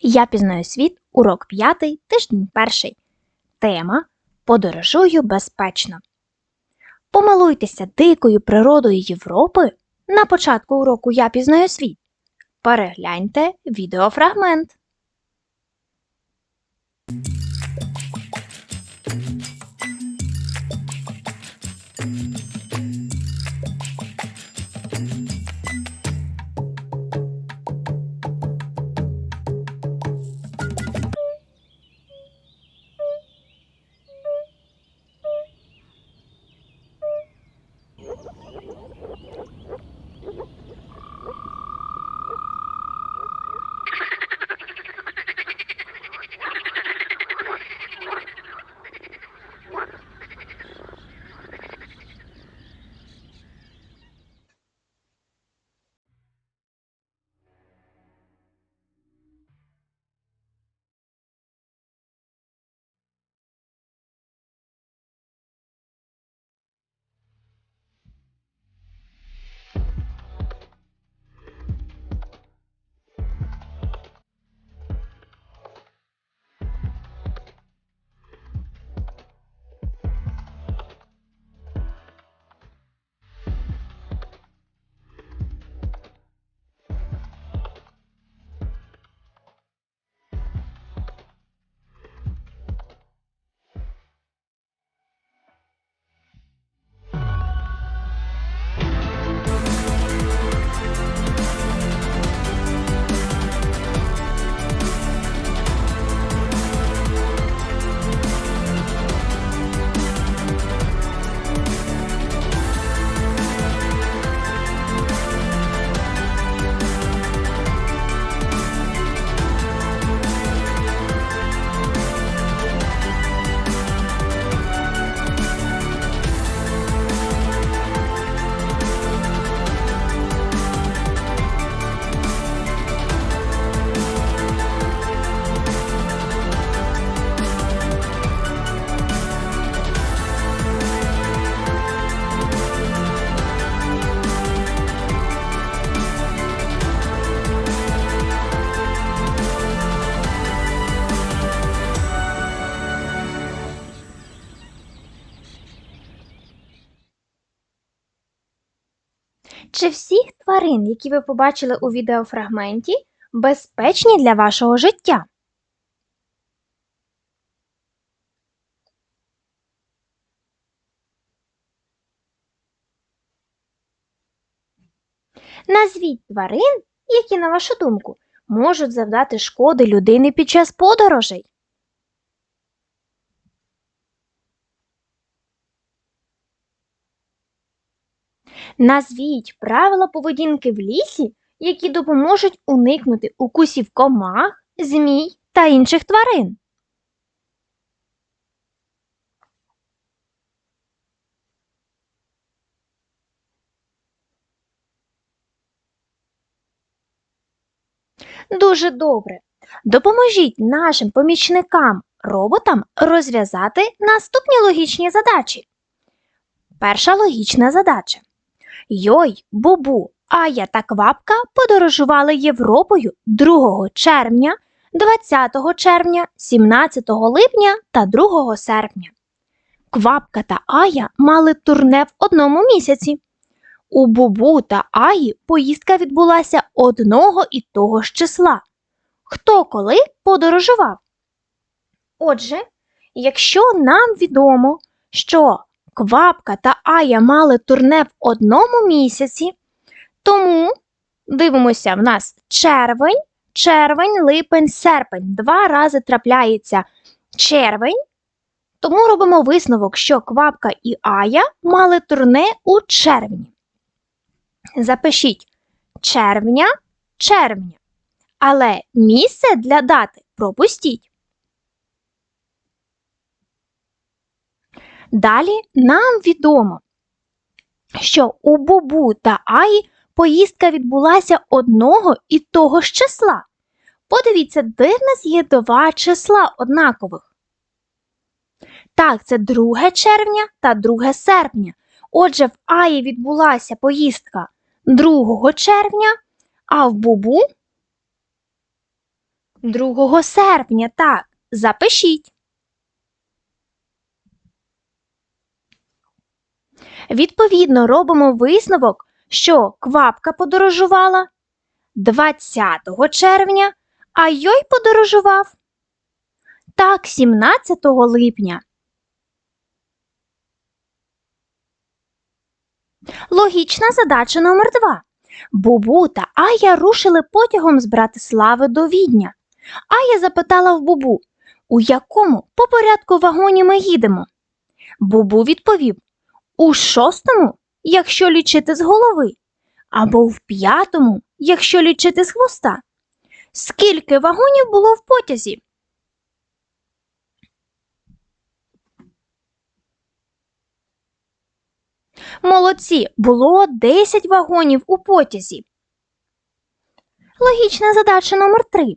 Я пізнаю світ, урок п'ятий, тиждень перший. Тема Подорожую безпечно. Помилуйтеся дикою природою Європи на початку уроку Я пізнаю світ. Перегляньте відеофрагмент. Чи всіх тварин, які ви побачили у відеофрагменті, безпечні для вашого життя? Назвіть тварин, які, на вашу думку, можуть завдати шкоди людині під час подорожей. Назвіть правила поведінки в лісі, які допоможуть уникнути укусів комах, змій та інших тварин. Дуже добре. Допоможіть нашим помічникам роботам розв'язати наступні логічні задачі. Перша логічна задача. Йой, Бубу, Ая та Квапка подорожували Європою 2 червня, 20 червня, 17 липня та 2 серпня. Квапка та Ая мали турне в одному місяці. У Бубу та Аї поїздка відбулася одного і того ж числа. Хто коли подорожував? Отже, якщо нам відомо, що Квапка та Ая мали турне в одному місяці, тому дивимося в нас червень, червень, липень, серпень. Два рази трапляється червень, тому робимо висновок, що Квапка і Ая мали турне у червні. Запишіть червня, червня. Але місце для дати пропустіть. Далі нам відомо, що у Бубу та Аї поїздка відбулася одного і того ж числа. Подивіться, де в нас є два числа однакових. Так, це 2 червня та 2 серпня. Отже, в Аї відбулася поїздка 2 червня, а в Бубу 2 серпня, так, запишіть. Відповідно, робимо висновок, що квапка подорожувала 20 червня, а йой подорожував так 17 липня. Логічна задача номер 2 Бубу та Ая рушили потягом з Братислави до Відня. Ая запитала в Бубу, у якому по порядку вагоні ми їдемо. Бубу відповів у шостому, якщо лічити з голови, або в п'ятому, якщо лічити з хвоста. Скільки вагонів було в потязі? Молодці, було 10 вагонів у потязі. Логічна задача номер 3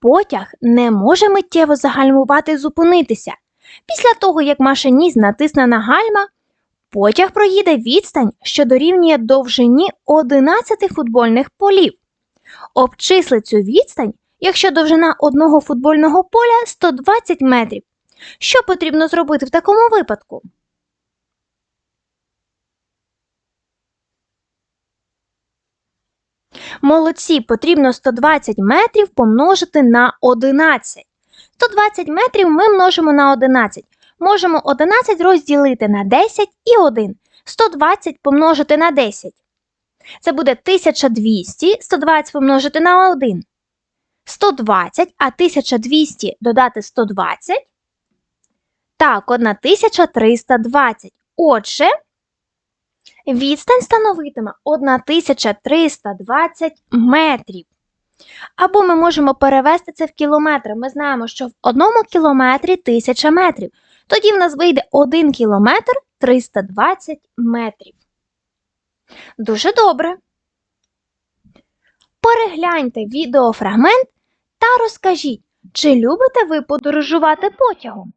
Потяг не може миттєво загальмувати і зупинитися. Після того, як машиніст натисне на гальма, потяг проїде відстань, що дорівнює довжині 11 футбольних полів. Обчисли цю відстань, якщо довжина одного футбольного поля 120 метрів. Що потрібно зробити в такому випадку? Молодці, потрібно 120 метрів помножити на 11. 120 метрів ми множимо на 11. Можемо 11 розділити на 10 і 1. 120 помножити на 10. Це буде 1200, 120 помножити на 1. 120, а 1200 додати 120. Так, 1320. Отже, Відстань становитиме 1320 метрів. Або ми можемо перевести це в кілометри. Ми знаємо, що в одному кілометрі 1000 метрів. Тоді в нас вийде 1 кілометр 320 метрів. Дуже добре. Перегляньте відеофрагмент та розкажіть, чи любите ви подорожувати потягом?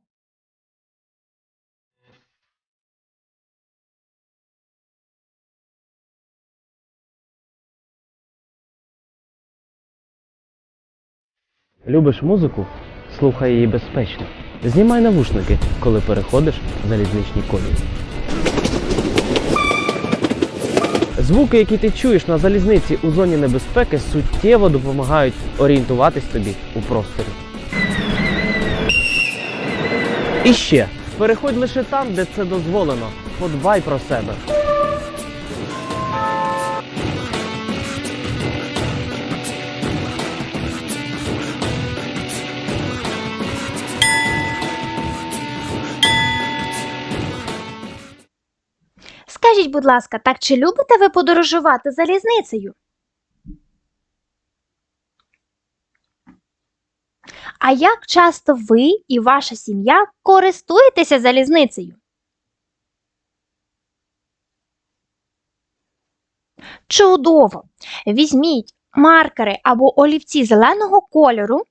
Любиш музику? Слухай її безпечно. Знімай навушники, коли переходиш залізничні колії. Звуки, які ти чуєш на залізниці у зоні небезпеки, суттєво допомагають орієнтуватись тобі у просторі. І ще переходь лише там, де це дозволено. Подбай про себе. Будь ласка, так чи любите ви подорожувати залізницею? А як часто ви і ваша сім'я користуєтеся залізницею? Чудово! Візьміть маркери або олівці зеленого кольору,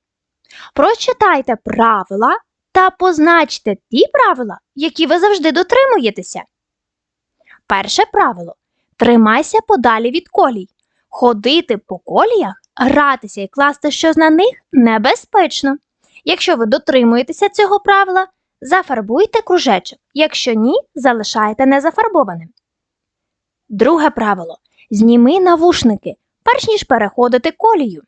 прочитайте правила та позначте ті правила, які ви завжди дотримуєтеся. Перше правило тримайся подалі від колій. Ходити по коліях, гратися і класти щось на них небезпечно. Якщо ви дотримуєтеся цього правила, зафарбуйте кружечок. Якщо ні, залишайте незафарбованим. Друге правило зніми навушники, перш ніж переходити колію.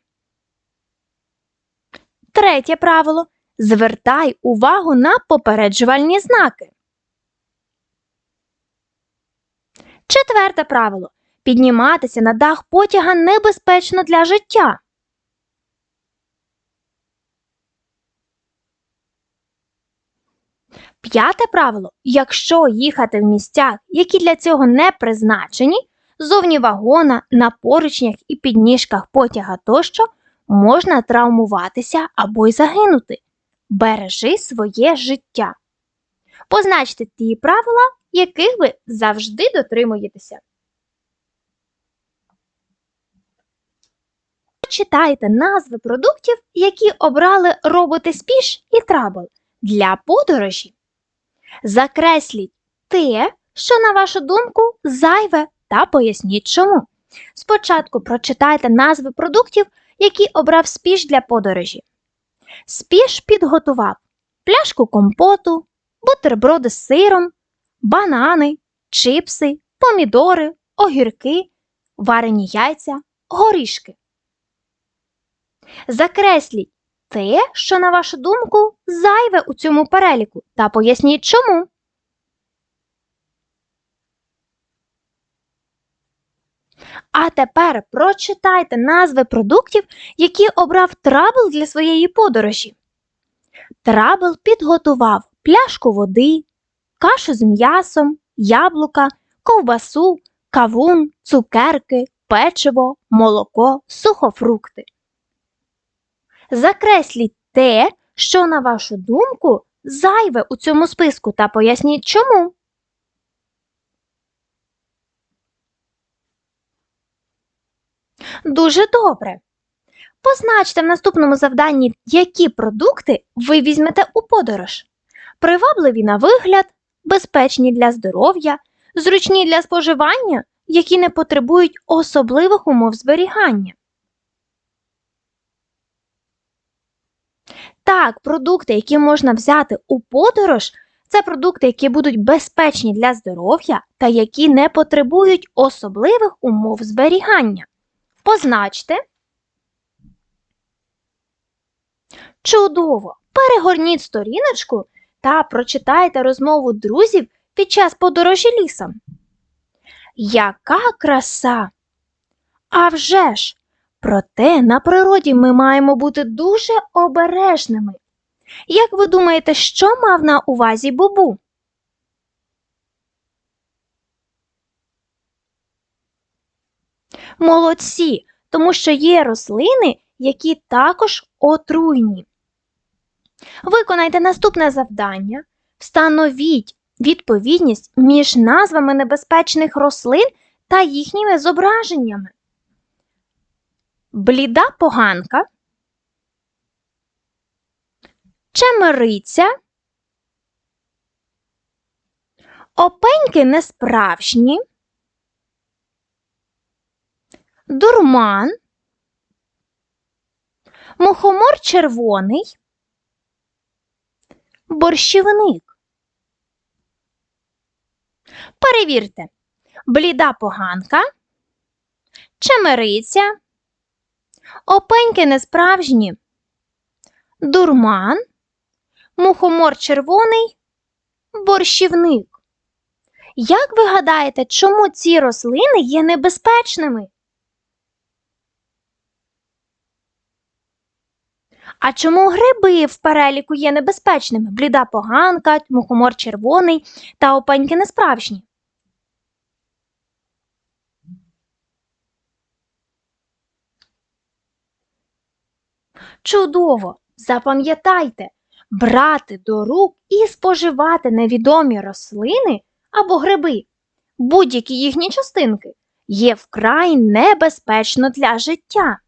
Третє правило звертай увагу на попереджувальні знаки. Четверте правило підніматися на дах потяга небезпечно для життя. П'яте правило якщо їхати в місцях, які для цього не призначені, зовні вагона, на поручнях і підніжках потяга тощо можна травмуватися або й загинути. Бережи своє життя. Позначте ті правила, яких ви завжди дотримуєтеся. Читайте назви продуктів, які обрали роботи Спіш і Трабл для подорожі. Закресліть те, що, на вашу думку, зайве, та поясніть чому. Спочатку прочитайте назви продуктів, який обрав спіш для подорожі. Спіш підготував пляшку компоту, бутерброди з сиром, банани, чипси, помідори, огірки, варені яйця, горішки. Закресліть те, що, на вашу думку, зайве у цьому переліку, та поясніть чому. А тепер прочитайте назви продуктів, які обрав Трабл для своєї подорожі. Трабл підготував пляшку води, кашу з м'ясом, яблука, ковбасу, кавун, цукерки, печиво, молоко, сухофрукти. Закресліть те, що, на вашу думку, зайве у цьому списку, та поясніть чому. Дуже добре. Позначте в наступному завданні, які продукти ви візьмете у подорож. Привабливі на вигляд, безпечні для здоров'я, зручні для споживання, які не потребують особливих умов зберігання. Так, продукти, які можна взяти у подорож, це продукти, які будуть безпечні для здоров'я та які не потребують особливих умов зберігання. Позначте. Чудово! Перегорніть сторіночку та прочитайте розмову друзів під час подорожі лісом. Яка краса! А вже ж! Проте на природі ми маємо бути дуже обережними. Як ви думаєте, що мав на увазі Бубу? Молодці, тому що є рослини, які також отруйні. Виконайте наступне завдання. Встановіть відповідність між назвами небезпечних рослин та їхніми зображеннями. Бліда поганка, чемериця, опеньки несправжні, дурман, мухомор червоний, борщівник. Перевірте, бліда поганка, чемериця, опеньки несправжні, дурман, мухомор червоний, борщівник. Як ви гадаєте, чому ці рослини є небезпечними? А чому гриби в переліку є небезпечними? Бліда поганка, мухомор червоний та опеньки несправжні? Чудово! Запам'ятайте, брати до рук і споживати невідомі рослини або гриби, будь-які їхні частинки, є вкрай небезпечно для життя.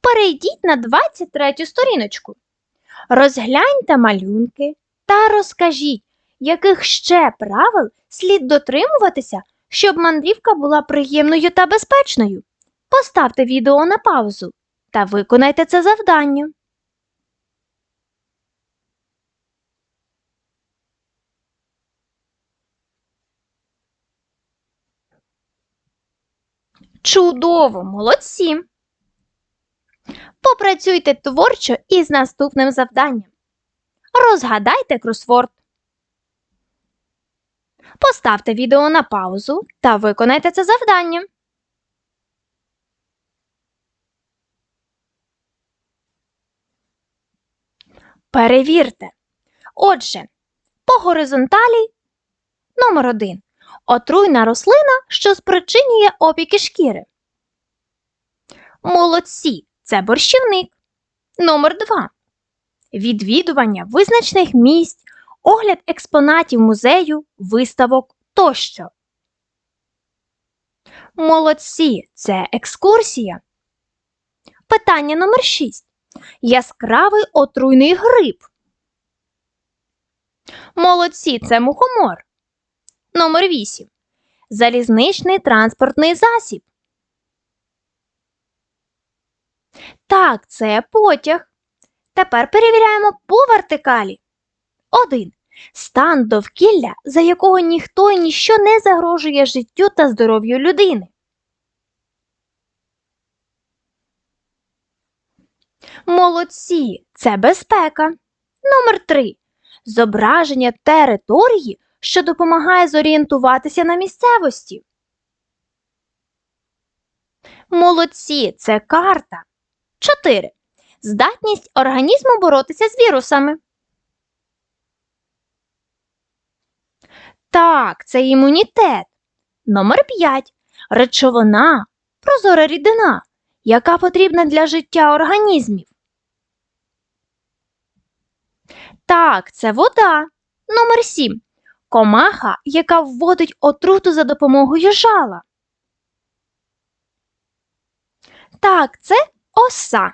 Перейдіть на 23 сторіночку. Розгляньте малюнки та розкажіть, яких ще правил слід дотримуватися, щоб мандрівка була приємною та безпечною. Поставте відео на паузу та виконайте це завдання. Чудово, молодці! Попрацюйте творчо із наступним завданням. Розгадайте кросворд. Поставте відео на паузу та виконайте це завдання. Перевірте. Отже, по горизонталі номер 1 Отруйна рослина, що спричинює опіки шкіри. Молодці це борщівник. Номер 2 Відвідування визначних місць, огляд експонатів музею, виставок тощо. Молодці це екскурсія. Питання номер 6 Яскравий отруйний гриб. Молодці це мухомор. Номер 8. Залізничний транспортний засіб. Так, це потяг. Тепер перевіряємо по вертикалі. 1. Стан довкілля, за якого ніхто і ніщо не загрожує життю та здоров'ю людини. Молодці, це безпека. Номер 3. Зображення території, що допомагає зорієнтуватися на місцевості. Молодці, це карта. 4. Здатність організму боротися з вірусами. Так, це імунітет. Номер 5. Речовина, прозора рідина, яка потрібна для життя організмів. Так, це вода. Номер 7. Комаха, яка вводить отруту за допомогою жала. Так, це оса.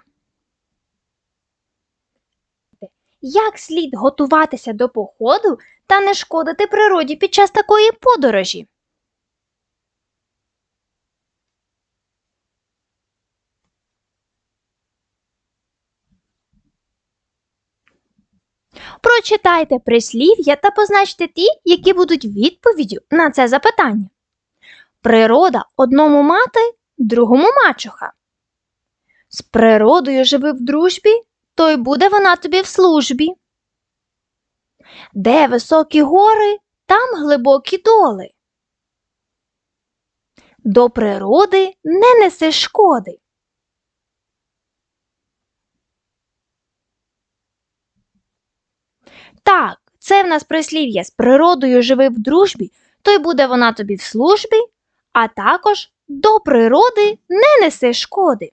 Як слід готуватися до походу та не шкодити природі під час такої подорожі? Прочитайте прислів'я та позначте ті, які будуть відповіддю на це запитання. Природа одному мати, другому мачуха. З природою живи в дружбі, то й буде вона тобі в службі. Де високі гори, там глибокі доли. До природи не неси шкоди. Так, це в нас прислів'я з природою живи в дружбі, то й буде вона тобі в службі, а також до природи не неси шкоди.